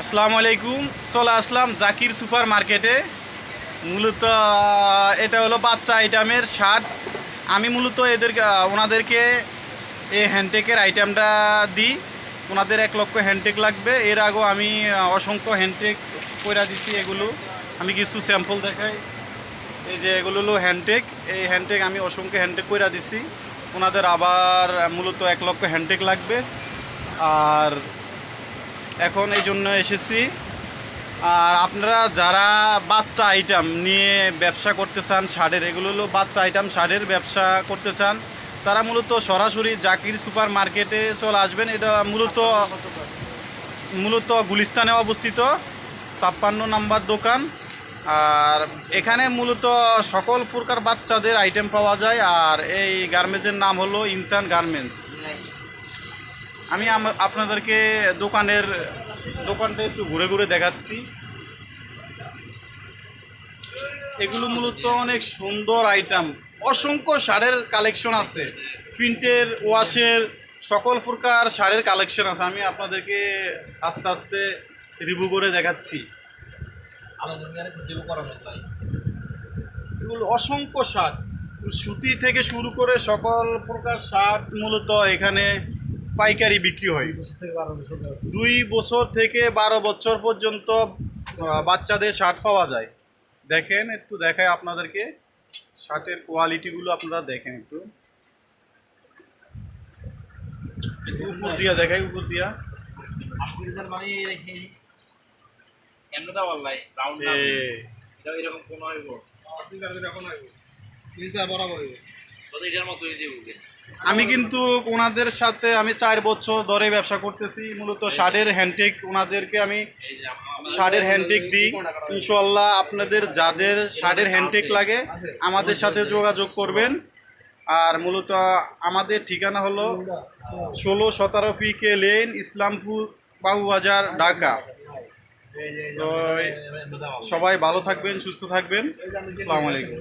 আসসালামু আলাইকুম। চলে আসলাম জাকির সুপার মার্কেটে। মূলত এটা হলো বাচ্চা আইটেমের শার্ট। আমি মূলত এদের ওনাদেরকে এই হ্যান্ডটেকের আইটেমটা দিই। ওনাদের এক লক্ষ হ্যান্ডটেক লাগবে। এর আগেও আমি অসংখ্য হ্যান্ডটেক কইরা দিচ্ছি এগুলো। আমি কিছু স্যাম্পল দেখাই। এই যে এগুলো হলো হ্যান্ডটেক। এই হ্যান্ডটেক আমি অসংখ্য হ্যান্ডটেক কইরা দিছি। ওনাদের আবার মূলত এক লক্ষ হ্যান্ডটেক লাগবে। আর এখন এই জন্য এসেছি। আর আপনারা যারা বাচ্চা আইটেম নিয়ে ব্যবসা করতে চান শাড়ির এগুলো হলো বাচ্চা আইটেম শাড়ির ব্যবসা করতে চান, তারা মূলত সরাসরি জাকির সুপার মার্কেটে চলে আসবেন। এটা মূলত মূলত গুলিস্তানে অবস্থিত, ছাপ্পান্ন নাম্বার দোকান। আর এখানে মূলত সকল প্রকার বাচ্চাদের আইটেম পাওয়া যায়। আর এই গার্মেন্টসের নাম হলো ইনসান গার্মেন্টস আমি আপনাদেরকে দোকানের, দোকানটা একটু ঘুরে ঘুরে দেখাচ্ছি। এগুলো মূলত অনেক সুন্দর আইটেম অসংখ্য শাড়ির কালেকশন আছে। প্রিন্টের, ওয়াশের, সকল প্রকার শাড়ির কালেকশন আছে। আমি আপনাদেরকে আস্তে আস্তে রিভিউ করে দেখাচ্ছি। এগুলো অসংখ্য শার্ট সুতি থেকে শুরু করে সকল প্রকার শার্ট মূলত এখানে পাইকারি বিক্রি হয়। দুই বছর থেকে বারো বছর পর্যন্ত বাচ্চাদের শার্ট পাওয়া যায়। দেখেন একটু দেখায় আপনাদেরকে। শার্টের কোয়ালিটিগুলো আপনারা দেখেন একটু। একটু উপর দিয়া দেখাই উপর দিয়া। মানে এরকম কোন হইব? এটার মতো হয়ে যাবে? আমি কিন্তু ওনাদের সাথে আমি চার বছর ধরে ব্যবসা করতেছি, মূলত শার্টের হ্যান্ডটেক ওনাদেরকে আমি শার্টের হ্যান্ডটেক দিই। ইনশাল্লাহ আপনাদের যাদের শার্টের হ্যান্ডটেক লাগে, আমাদের সাথে যোগাযোগ করবেন। আর মূলত আমাদের ঠিকানা হলো ষোলো সতেরো P K lane, Islampur Babubazar Dhaka. সবাই ভালো থাকবেন, সুস্থ থাকবেন। আসসালামু আলাইকুম।